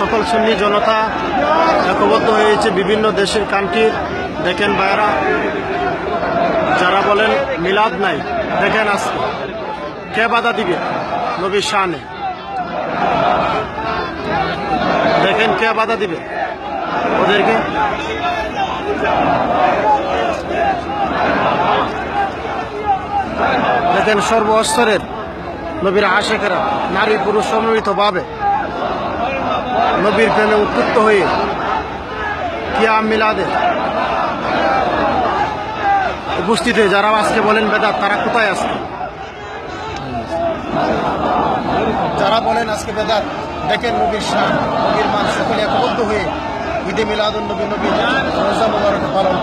সকল সুন্নি জনতা একবদ্ধ হয়েছে বিভিন্ন দেশের কান্ট্রির। দেখেন ভাইরা যারা বলেন মিলাদ নাই, দেখেন আজকে কে বাধা দিবে নবীর শানে? দেখেন কে বাধা দিবে ওদেরকে? দেখেন সর্ব স্তরের নবীর আশেকেরা নারী পুরুষ সম্মিলিত ভাবে নবীর প্রেমে উত্তপ্ত হয়ে কিয়াম মিলাদে উপস্থিত হয়ে যারা আজকে বলেন বেদাত, তারা কোথায় আছে যারা বলেন আজকে বেদাত, দেখেন নবীর শাহ নবীর মান সকলে একবদ্ধ হয়ে ঈদে মিলাদুল নবী নবীর রোজা মোবারক পালন।